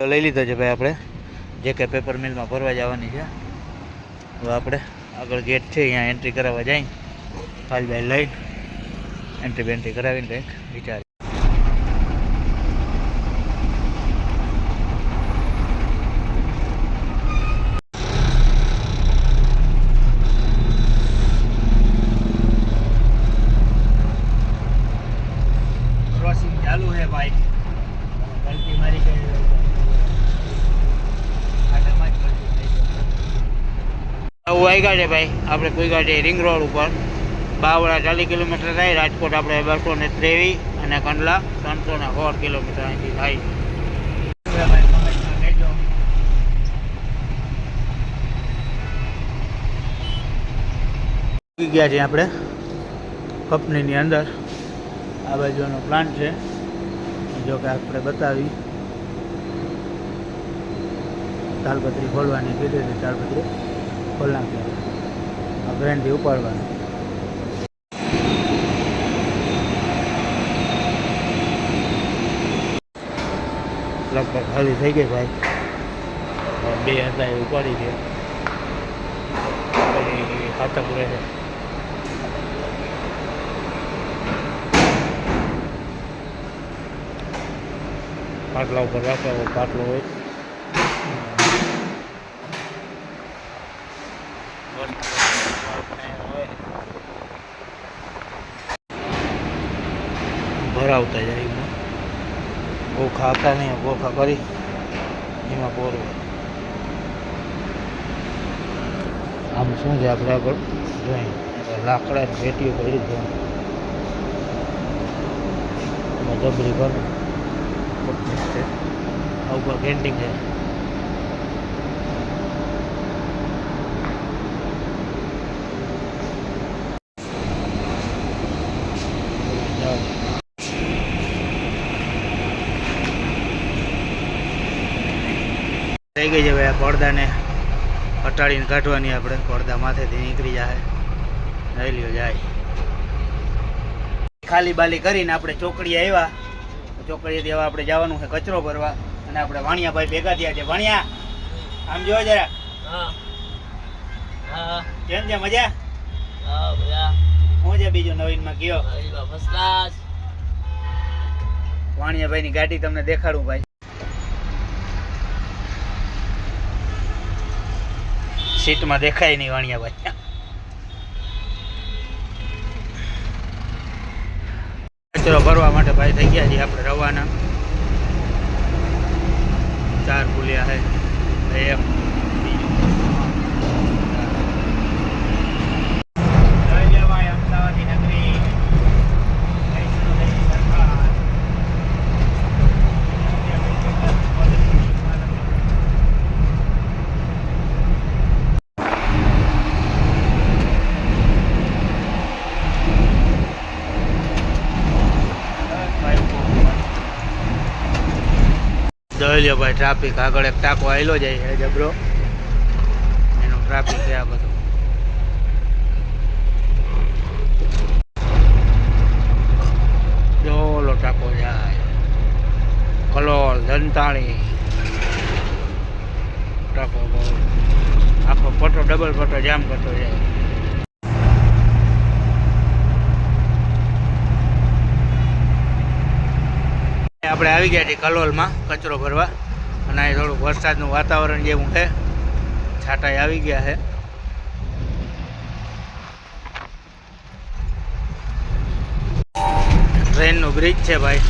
લઈ લીધો છે ભાઈ આપણે. જે કે પેપર મિલમાં ભરવા જવાની છે. હવે આપણે આગળ ગેટ છે, અહીંયા એન્ટ્રી કરાવવા જાય. ફાઇલ બાઇલ લઈ એન્ટ્રી બેન્ટ્રી કરાવીને કંઈક વિચાર ક્રોસિંગ ચાલુ છે ભાઈ ગલતી મારી ગઈ આટામાં જ ગલતી થઈ છે વાગ્યા છે ભાઈ. આપણે કોઈ ગાડી રિંગ રોડ ઉપર. બાવળા ચાલીસ કિલોમીટર થાય, રાજકોટ આપણે બસો ને ત્રેવીસ અને કંડલા ત્રણસો ને સોળ કિલોમીટર અહીંથી થાય. ગયા છીએ આપણે કંપનીની અંદર. આ બાજુનો પ્લાન્ટ છે. જો કે આપણે બતાવી. તાલપત્રી ખોલવાની કીધી હતી તાલપત્રી. ખોલ નાખી આ ગ્રેન્ડથી ઉપાડવાની. લગભગ ખાલી થઈ ગઈ ભાઈ. બે હતા એ ઉપાડી છે. પછી હાથક રહે. પાટલા ઉપર રાખવા પાટલો હોય. ભરાવતા જાય એમાં. ગોખા હતા નહીં ગોખા કરી, એમાં પોરવા આમ શું છે આપણે આગળ? જોઈએ લાકડા ભેટીઓ કરી છે. એમાં જબરી કરું આવું પેન્ટિંગ છે? થઈ ગઈ છે ભાઈ આ પડદાને હટાડીને કાઢવાની આપણે. પડદા માથેથી નીકળી જાય. લઈ લ્યો જાય. ખાલી બાલી કરીને આપણે ચોકડી આવ્યા. ચોકડીએથી હવે આપણે જવાનું છે કચરો ભરવા. અને આપણે વાણિયાભાઈ ભેગા થયા છે. વાણિયા આમ જોવો જરા. કેમ છે? મજા? હું છે બીજું નવીનમાં ક્લાસ વાણિયાભાઈની ગાડી તમને દેખાડું ભાઈ. સીટમાં દેખાય નહીં વાણિયાભાઈ કચરો ભરવા માટે ભાઈ થઈ ગયા છીએ આપણે રવાના. ચાર પુલિયા હે એક બીજું જય જય ભાઈ અમદાવાદી નગરી વૈષ્ણોદેવી સરકાર દહલિયો ભાઈ ટ્રાફિક આગળ એક ટાંકો આવેલો જાય છે જબરો. એનો ટ્રાફિક છે આ બધું. જોલો ટાંકો જાય. કલોલ, ધનતાણી. ટાંકો આખો પટો ડબલ પટો જામ કરતો જાય. આપણે આવી ગયા છીએ કલોલમાં કચરો ભરવા. અને અહીં થોડુંક વરસાદનું વાતાવરણ જેવું છે. છાંટાઈ આવી ગયા છે. ટ્રેનનું બ્રિજ છે ભાઈ.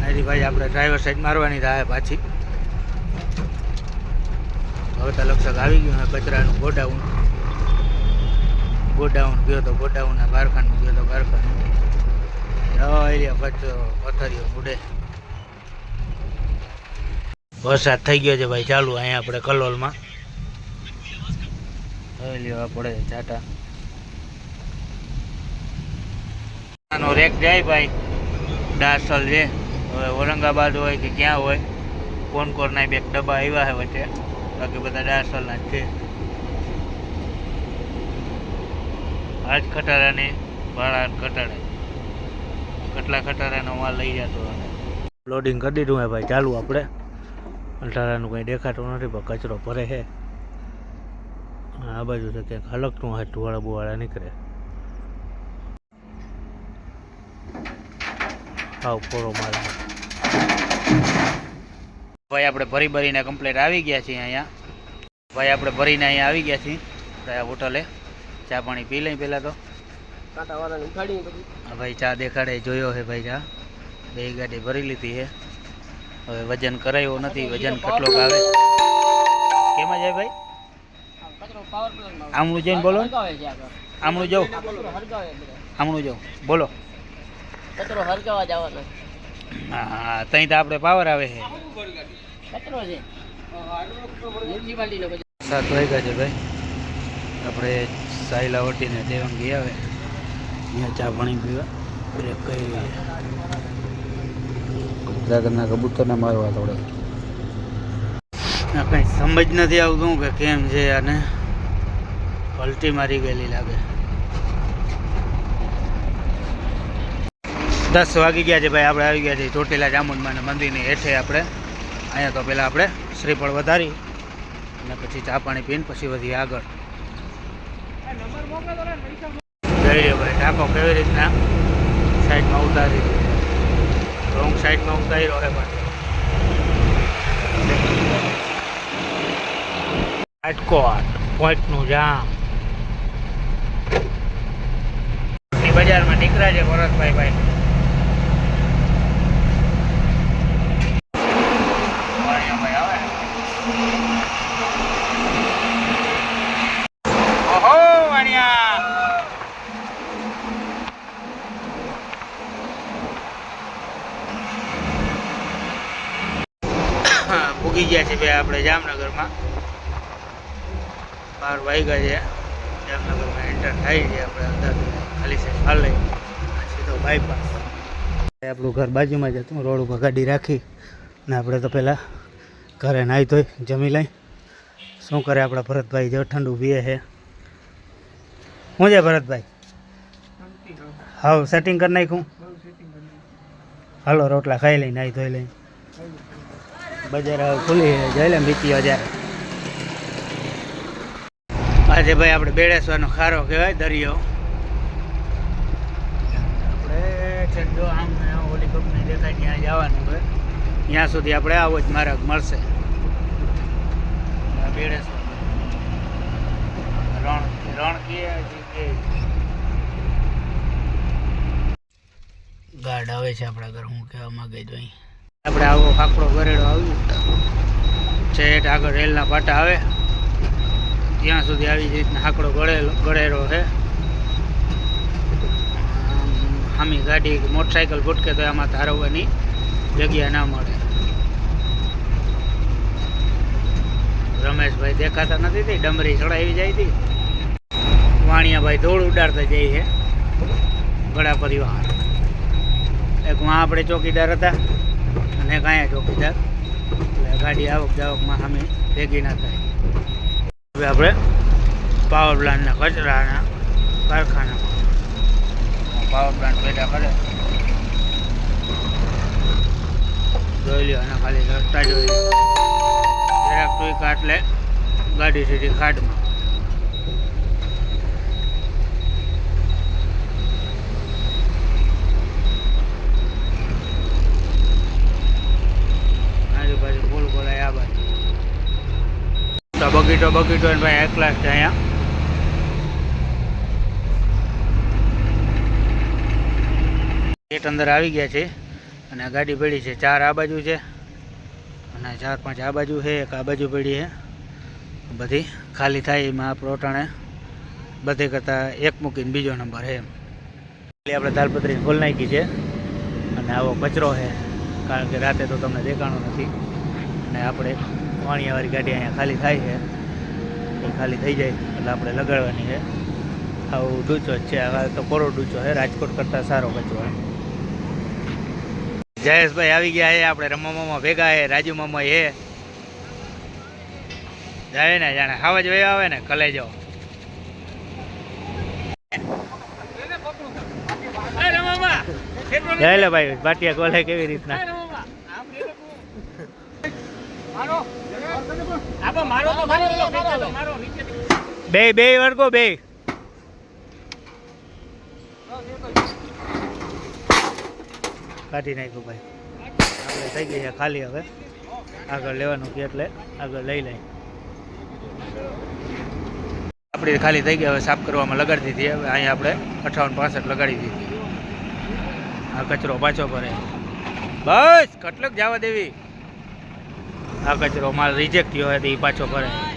અહીંથી ભાઈ આપણે ડ્રાઈવર સાઈડ મારવાની થાય પાછી. હવે તો લક્ષક આવી ગયું કચરાનું ગોડાઉન. ગોડાઉન ગયો તો ગોડાઉન ના કારખાનું ગયો તો કારખાનું કચરો પથરીઓ ઉડે વરસાદ થઈ ગયો છે ભાઈ, ચાલુ અહીંયા આપણે કલોલમાં. લેવા પડે ચાટા આનો રેક જાય ભાઈ દાસલ છે. હવે ઔરંગાબાદ હોય કે ક્યાં હોય કોણ કોણના બે ડબ્બા આવ્યા છે વચ્ચે. બાકી બધા દાસલના જ છે. આજ ખટારાને ભાડા ઘટાડે કેટલા ખટારાનો માલ લઈ જતો લોડિંગ કરી દીધું હે ભાઈ, ચાલુ આપણે. અલટારાનું કંઈ દેખાતું નથી, પણ કચરો ભરે છે. આ બાજુ તો ક્યાંક હલકતું હોય ધુવાળા બુવાળા નીકળે. આવ પોરો માલ. ભાઈ, આપણે ભરી ભરીને કમ્પ્લેટ આવી ગયા છીએ અહીંયા. ભાઈ, આપણે ભરીને અહીંયા આવી ગયા છીએ. હોટલે ચા પાણી પી લઈ પહેલાં તો. કાંટાવાળાને ઉખાડી પછી. ભાઈ ચા દેખાડે જોયો છે ભાઈ ચા. બે ગાડી ભરી લીધી હે. હવે વજન કરાયો નથી વજન કેટલો આવે કેમાં જાય ભાઈ? આમણું જઈને બોલો આમણું બધા. આમણું જવું બોલો. કચરો હરગાવા જવાનો હા હા ત્યાં તો આપણે પાવર આવે છે કચરો છે. સાત વાગ્યા છે ભાઈ. આપણે સાયલા વટીને દેવાંગી આવે. અહીંયા ચા પાણી પીવા. એટલે કઈ કબૂતરના કબૂતરને મારવા થોડે કંઈ સમજ નથી આવતું કે કેમ છે અને પલટી મારી ગયેલી લાગે. દસ વાગી ગયા છે ભાઈ આપણે આવી ગયા છીએ ચોટીલા ચામુંડમાના મંદિરની હેઠે આપણે. અહીંયા તો પહેલાં આપણે શ્રીફળ વધારી અને પછી ચા પાણી પીને પછી વધી આગળ. ભાઈ કેવી રીતના? સાઈડમાં ઉતારી રોંગ સાઈડમાં ઉતાર્યો હે પણ. રાજકોટ પોઈન્ટનું જામ. બજારમાં નીકળ્યા છે ભરતભાઈ ભાઈ વાણિયાભાઈ આવે ઓહો વાણિયા પૂગી ગયા છે ભાઈ આપણે જામનગરમાં. બાર વાગ્યા છે. જામનગરમાં એન્ટર થાય છે આપણે અંદર. ખાલી છે હાલ. સીધો બાયપાસ આપણું ઘર બાજુમાં જ હતું. રોડ ઉપર ગાડી રાખી ને આપણે તો પહેલાં ઘરે નાહી ધોઈ જમી લઈ. શું કરે આપણા ભરતભાઈ? જો ઠંડુ પીએ છે. શું છે ભરતભાઈ? હાવ સેટિંગ કરી નાખ્યું. હાલો રોટલા ખાઈ લઈ નાહી ધોઈ લઈ. બજાર ખુલી જઈ લે મીતી હજાર આજે ભાઈ આપણે બેડેશ્વરનો ખારો કહેવાય, દરિયો. આપણે જો આમ ઓલી કંપની ત્યાં જવાનું હોય. ત્યાં સુધી આપણે આવો જ માર્ગ મળશે. બેડેશ્વર રણ રણ કે. ગાર્ડ આવે છે આપણા ઘર, હું કહેવા માંગે તો અહીં. આપણે આવો કાકડો ગરેડો આવ્યું છેટ આગળ રેલના પાટા આવે ત્યાં સુધી આવી જ રીતના હાકડો ગળેલો ગળેલો છે આમી ગાડી મોટરસાયકલ ભૂટકે તો એમાં ધારવવાની જગ્યા ના મળે રમેશભાઈ દેખાતા નથી થઈ ડમરી ચડાવી જાય હતી વાણિયાભાઈ ધોળ ઉડાડતા જાય છે ગળા પરિવાર એક માં આપણે ચોકીદાર હતા અને કાંઈ ચોકીદાર એટલે ગાડી આવક જાવકમાં સામે ભેગી ના થાય. હવે આપણે પાવર પ્લાન્ટના કચરાના કારખાનામાં. પાવર પ્લાન્ટ પેદા કરે. જોઈ લ્યો અને ખાલી રસ્તા જોઈ લ્યો જરાક ટૂંકા એટલે ગાડી સીધી ખાડમાં આજુબાજુ ફૂલ બોલાય આ બાજુ તો બગીચો બગીચો ભાઈ એક ક્લાસ છે અહીંયા. ગેટ અંદર આવી ગયા છે અને ગાડી પડી છે. ચાર આ બાજુ છે અને ચાર પાંચ આ બાજુ છે, એક આ બાજુ પડી છે. બધી ખાલી થાય એમાં આ પ્રોટાણે. બધે કરતાં એક મૂકીને બીજો નંબર છે એમ. આપણે દાલપત્રી ખોલ નાખી છે અને આવો કચરો છે. કારણ કે રાતે તો તમને દેખાણો નથી. અને આપણે વાણિયાવાળી ગાડી અહીંયા ખાલી થાય છે. એ ખાલી થઈ જાય એટલે આપણે લગાડવાની છે. આવું ડૂચો જ છે. હવે તો કોરો ડૂચો છે. રાજકોટ કરતાં સારો કચરો જયેશભાઈ આવી ગયા છે. આપણે રમવા મામા ભેગા છે. રાજુ મામા છે. જાય ને જાણે. હાવ જ વયા આવે ને કલે જાઓ લે ભાઈ. બાટિયા કોલે કેવી રીતના? બે બે વર્ગો બે. કાઢી નાખ્યું ભાઈ. આપણે થઈ ગઈ છે ખાલી હવે. આગળ લેવાનું કે એટલે આગળ લઈ લઈ. આપણી ખાલી થઈ ગઈ, હવે સાફ કરવામાં લગાડી દીધી. હવે અહીંયા આપણે અઠાવન પાસઠ લગાડી દીધી. આ કચરો પાછો ભરે. બસ, કટલક જવા દેવી. આ કચરો માલ રિજેક્ટ થયો હોય તો એ પાછો ભરે